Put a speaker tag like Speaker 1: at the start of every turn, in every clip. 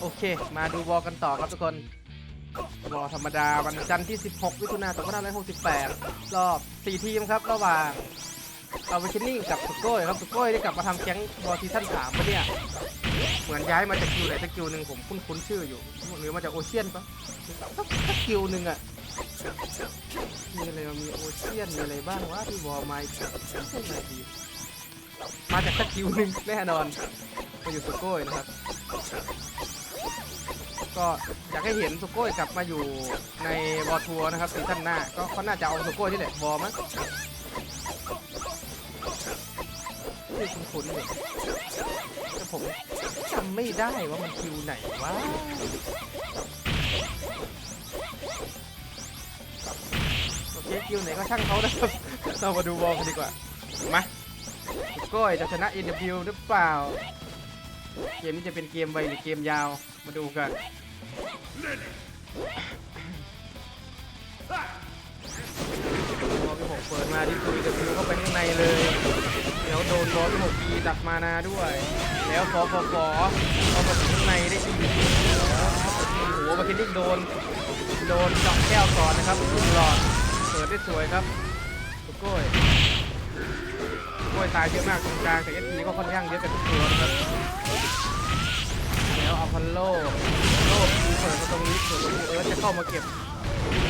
Speaker 1: โอเค มาดูบอลกันต่อครับทุกคนบอลธรรมดาวันจันทร์ที่ 16มิถุนายน2568 รอบ 4 ทีมครับ ระหว่างเอาเวชินิ่งกับสุโก้ยครับสุโก้ยได้กลับมาทำแก๊งบอลซีซั่น3ปะเนี่ย เหมือนย้ายมาจากคิวไหนสักคิวหนึ่งผมคุ้นๆชื่ออยู่หรือมาจากโอเชียนปะสักสักคิวหนึ่งอะมีอะไรมีโอเชียนมีอะไรบ้างวะที่บอลมาอีกไม่ใช่มาดีมาจากสักคิวหนึ่งแน่นอนมาอยู่สุโก้ยนะครับ ก็อยากให้เห็นสุโก้ยกลับมาอยู่ในบอทัวร์นะครับซีซั่นหน้า ก็เขาน่าจะเอาสุโก้ที่แหละบอมั้งที่คุ้นๆเลยแต่ผมจำไม่ได้ว่ามันคิวไหนวะโอเคคิวไหนก็ช่างเขานะครับ เรามาดูบอลกันดีกว่า มาสุโก้จะชนะ NW หรือเปล่า เกมนี้จะเป็นเกมไวหรือเกมยาว มาดูกัน บอลที่หกเปิดมาที่คุยกับฟิวเข้าไปข้างในเลยเดี๋ยวโดนบอลที่หกทีดักมานาด้วย แล้วฟอฟอฟอเอามาถึงข้างในได้อีกโอ้โหมาคินดิกโดนโดนเจาะแก้วก่อนนะครับลูกหลอดเปิดได้สวยครับสุโก้ยสุโก้ยตายเยอะมากตรงกลางแต่เอสพีก็ค่อนข้างเยอะกันทุกตัวนะครับแล้วอพอลโล โลมีเปิดมาตรงนี้ส่วนลูเอิร์ธจะเข้ามาเก็บ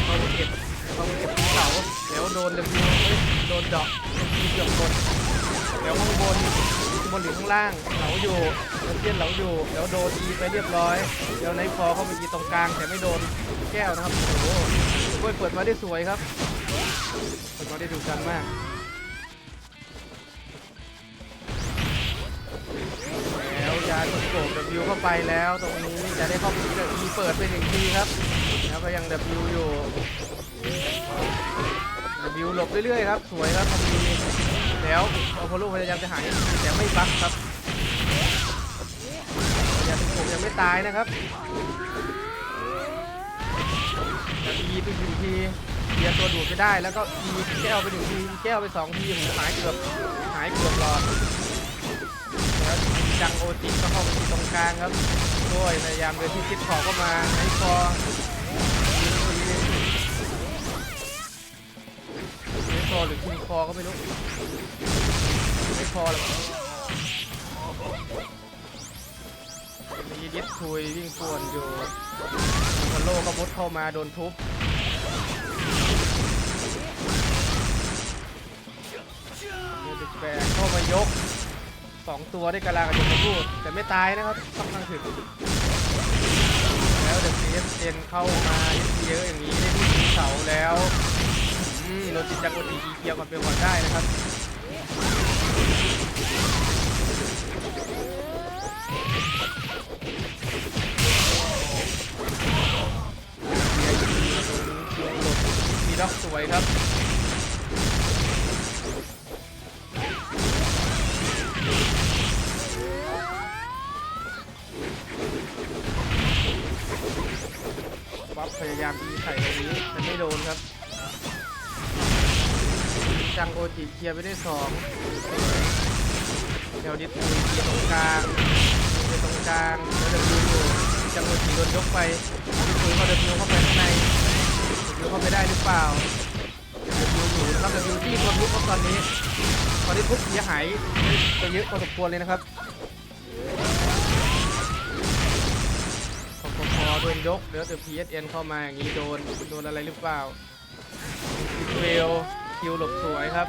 Speaker 1: เข้ามาเก็บเข้ามาเก็บภูเสาแล้วโดนเดบิวเอ้ยโดนดอกมีเกือบบนแล้วข้างบนบนหรือข้างล่างเหลาอยู่เอเจียนเหลาอยู่ แล้วโดนอีไปเรียบร้อย แล้วไนท์ฟอเข้ามายีตรงกลางแต่ไม่โดนแก้วนะครับโอ้โหกล้วยเปิดมาได้สวยครับเปิดมาได้ดูกันมาก แล้วยาสโกบ W เข้าไปแล้วตรงนี้จะได้เข้าไปที่อีเปิดไปหนึ่งทีครับ แล้วก็ยัง W อยู่ W หลบเรื่อยๆครับ สวยครับทำดีแล้วอพอลโลพยายามจะหายแต่ไม่บักครับยาสโกบยังไม่ตายนะครับแต่อีไปหนึ่งทีเคียตัวดูดไปได้แล้วก็อีแก้วไปหนึ่งทีแก้วไปสองทีโหหายเกือบหายเกือบหลอด จังโอจิก็เข้าไปที่ตรงกลางครับด้วยพยายามเดินที่คิดขอบเข้ามาให้คอไม่คอหรือคิงคอก็ไม่รู้ไม่คอหรอมีดิสทุยวิ่งป่วนอยู่คาโลก็มุดเข้ามาโดนทุบเดแบกเข้ามายก สองตัวได้กำลังจะมาพูดแต่ไม่ตายนะครับค่อนข้างถึกแล้วเดอะเอสเอ็นเข้ามาเยอะอย่างนี้ได้ที่เสาแล้วอืมโรจิจากโอดีอีเกียวกันไปก่อนได้นะครับเบีร์ยิงมาตรงนี้คิวหลบมีด็อกสวยครับ ส่ตรงนี้แต่ไม่โดนครับจังโอจิเคลียร์ไปได้สองเดี๋ยวดิสมีเคลียร์ตรงกลางเคลียร์ตรงกลางแล้วเดบิวอยู่จังโอจิโดนยกไปดิสมีเขาเดบิวเข้าไปข้างในเดบิวเข้าไปได้หรือเปล่าเดบิวอยู่นะครับเดบิวที่ตัวทุบครับตอนนี้ตอนนี้ทุบเสียหายไปเยอะพอสมควรเลยนะครับ โดนยกเดี๋ยวแต่ PSN เข้ามาอย่างนี้โดนโดนอะไรหรือเปล่าคิวเวลคิวหลบสวยครับ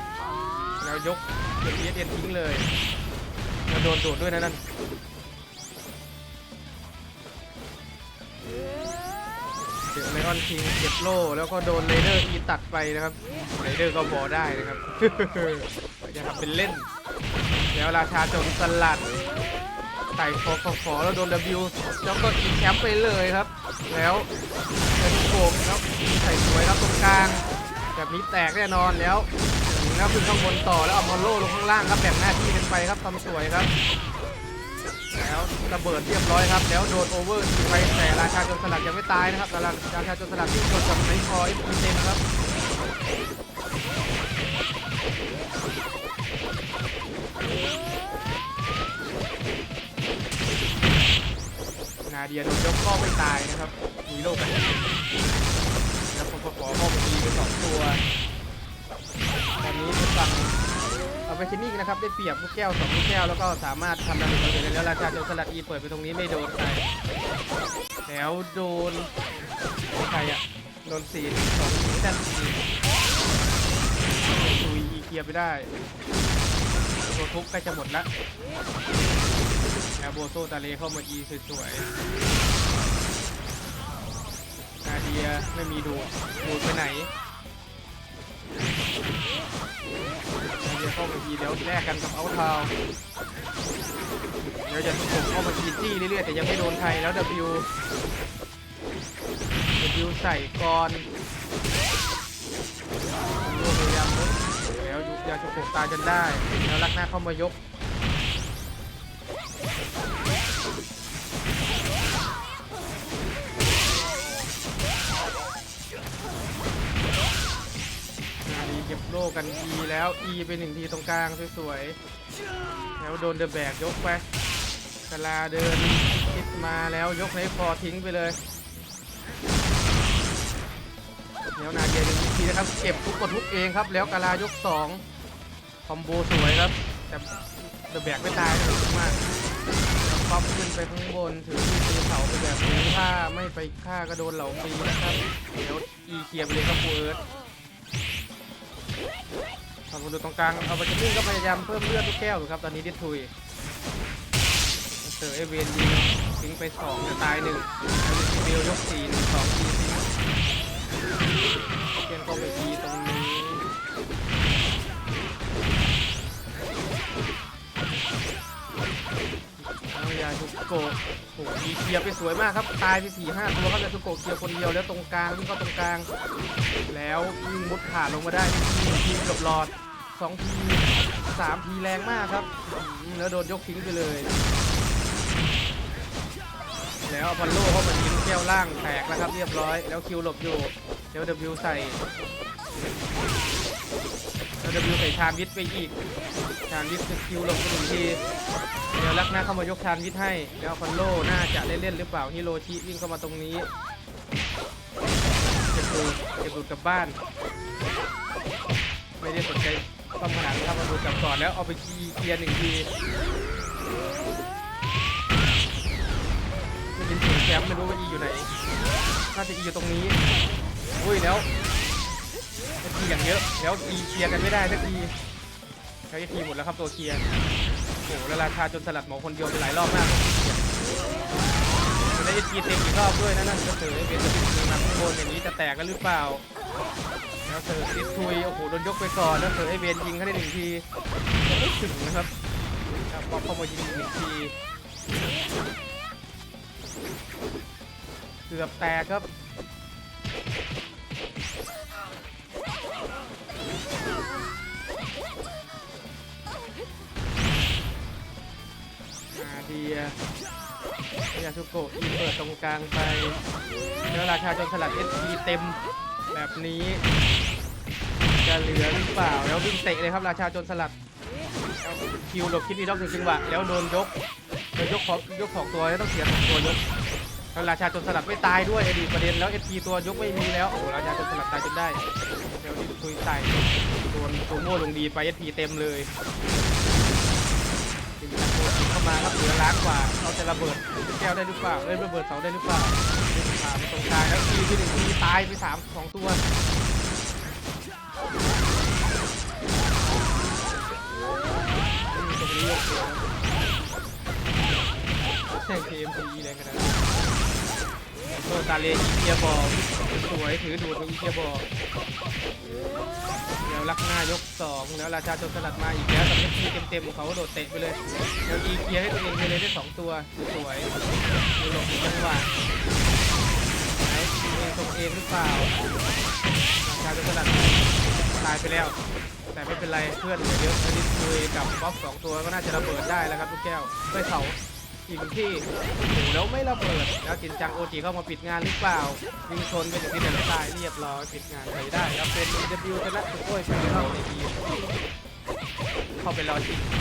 Speaker 1: แล้วยกเดี๋ยว PSN ทิ้งเลยแล้วโดนโดดด้วยนะนั่นเดี๋ยวไลออนคิงเก็บโล่แล้วก็โดนเรเดอร์อีตัดไปนะครับเรเดอร์ก็บอได้นะครับจะทำเป็นเล่น แล้วราชาจรสลัด ไต่ฟอฟอฟอแล้วโดน W แล้วก็อีแชมป์ไปเลยครับ แล้วเป็นโกงแล้วใส่สวยครับตรงกลาง แบบนี้แตกแน่นอนแล้วแล้วขึ้นข้างบนต่อแล้วเอามอลโล่ลงข้างล่างครับแบ่งหน้าที่กันไปครับทำสวยครับ แล้วระเบิดเรียบร้อยครับ แล้วโดนโอเวอร์ไปแต่ราชาจรสลัดยังไม่ตายนะครับราชาจรสลัดที่โดนกับไนคอเอฟพีเต็มครับ นาเดียโดนยกก็ไม่ตายนะครับมีโลกกันแล้วพอพอก็มาดีไปสองตัวตอนนี้ทางฝั่งเอาไปชินี่นะครับได้เปรียบลูกแก้วสองลูกแก้วแล้วก็สามารถทำดาเมจได้แล้วราชาโจรสลัดอีเปิดไปตรงนี้ไม่โดนใครแล้วโดนใครอะโดนสีสองสีด้านสี่ตุยอีเคลียร์ไปได้ตัวทุกใกล้จะหมดละ แล้วโบโซตาเลเข้ามาอีสวยๆนาเดียไม่มีดูดูไปไหนนาเดียเข้ามาทีเดี๋ยวแลกกันกับเอาทาเดี๋ยวจะถูกเข้ามาทีจี้เรื่อยๆแต่ยังไม่โดนใครแล้ว W W ใส่ก่อนดูพยายามแล้วยุบยาจะโกตายจนได้ แล้วลักหน้าเข้ามายก โล่กัน E แล้ว E ไปหนึ่งทีตรงกลางสวยๆ แล้วโดนเดอะแบกยกไปกลาเดินคิดมาแล้วยกในฟอทิ้งไปเลยแล้วนาเดียหนึ่งทีนะครับ เก็บทุกกดทุกเองครับ แล้วกลายกสองคอมโบสวยครับ แต่เดอะแบกไม่ตายนะสุดมากป๊อปขึ้นไปข้างบนถือที่ตีเสาไปแบบนี้ถ้าไม่ไปฆ่าก็โดนเหล่าฟรีนะครับ เดี๋ยว E เคลียร์ไปเลยครับฟูเอิร์ธ ทำมาดูตรงกลางเอาไปจะนิ่งก็พยายามเพิ่มเลือดทุกแก้วอยู่ครับตอนนี้ดิทุยเจอร์เอเวนยิงทิ้งไปสองจะตายหนึ่งแล้วดิสเบลยกสี่หนึ่งสอง โกะโอ้โหดีเคลียร์ไปสวยมากครับ ตายไปสี่ห้าตัวครับยาทุกโกะเคลียร์คนเดียวแล้วตรงกลางวิ่งเข้าตรงกลาง แล้ววิ่งมุดผ่าลงมาได้ทีหนึ่งทีเกือบหลอดสองทีสามทีแรงมากครับ แล้วโดนยกทิ้งไปเลย แล้วอพอลโลเข้ามาทิ้งแก้วล่างแตกแล้วครับเรียบร้อย แล้วคิวหลบอยู่แล้ว W ใส่ แล้ว W ใส่ชานวิทย์ไปอีก ชานวิทย์คิวลบไปหนึ่งทีเดี๋ยวลักหน้าเข้ามายกชานวิทย์ให้ แล้วอพอลโลน่าจะเล่นๆหรือเปล่าฮิโรชิวิ่งเข้ามาตรงนี้เก็บดูเก็บดูกลับบ้าน ไม่ได้สนใจต้องขนาดนี้ครับมาดูกลับก่อนแล้วเอาไปคีเคียร์หนึ่งทีไม่ยินเสียงแคมป์ไม่รู้ว่าอีอยู่ไหนน่าจะอีอยู่ตรงนี้อุ้ยแล้ว ทีอย่างเยอะ แล้วอีเคลียร์กันไม่ได้สักทีแล้วทีหมดแล้วครับตัวเคลียร์โอ้โหแล้วราชาจนสลัดหมอคนเดียวไปหลายรอบมากจะได้ทีเต็มอีกรอบด้วยนะนั่นก็เสือเป็นสปินมาข้างบนอย่างนี้จะแตกกันหรือเปล่าแล้วเสือติดทุยโอ้โหโดนยกไปก่อนแล้วเสือไอเวนยิงเขาได้หนึ่งทียังไม่ถึงนะครับแล้วป๊อปเข้ามายิงอีกหนึ่งทีเกือบแตกครับ อาเดียยาสุโกะอีเปิดตรงกลางไป แล้วราชาจนสลัดเอสีเต็มแบบนี้ จะเหลือหรือเปล่า แล้ววิ่งเตะเลยครับราชาจนสลัดคิวหลบคิดดีด็อกถึงจังหวะแล้วโดนยกโดนยกของยกของตัวแล้วต้องเสียสองตัวยกแล้วราชาจนสลัดไม่ตายด้วยอดีตประเด็นแล้วเอทีตัวยกไม่มีแล้วโอ้ราชาจนสลัดตายจนได้ คุยใส่โดนตัวโม่ลงดีไปเอทีเต็มเลยทีมงานโคตรเข้ามาครับเหลือล้านกว่าเราจะระเบิดแก้วได้หรือเปล่าเอ้ยระเบิดเสาได้หรือเปล่าผ่านตรงกลางแล้วทีที่หนึ่งทีตายไปสามสองตัวนี่ตรงนี้ยกตัวใช่ KMP แรงขนาดนั้น โซตาเลอีเกียบอลสวยถือดูดของอีเกียบอลเดี๋ยวลักหน้ายกสองแล้วราชาโจรสลัดมาอีกแล้วกับเอฟซีเต็มๆของเขาโดดเตะไปเลยเดี๋ยวอีเกียให้ตัวเองไปเลยได้สองตัวสวยดูหลบอีกจังหวะไหนเองตรงเองหรือเปล่าราชาโจรสลัดตายไปแล้ว แต่ไม่เป็นไรเพื่อนเหลือเยอะอดิสคุยกับบ๊อบสองตัวก็น่าจะระเบิดได้แล้วครับลูกแก้วไปเสา อีกหนึ่งที่แล้วไม่ระเบิด แล้วจินจังโอจีเข้ามาปิดงานหรือเปล่าวิ่งชนเป็นอย่างที่เดินตายเรียบร้อยปิดงานไปได้ครับเป็น W ชนะสุโขยไปเข้าในทีมเข้าไปรอจิ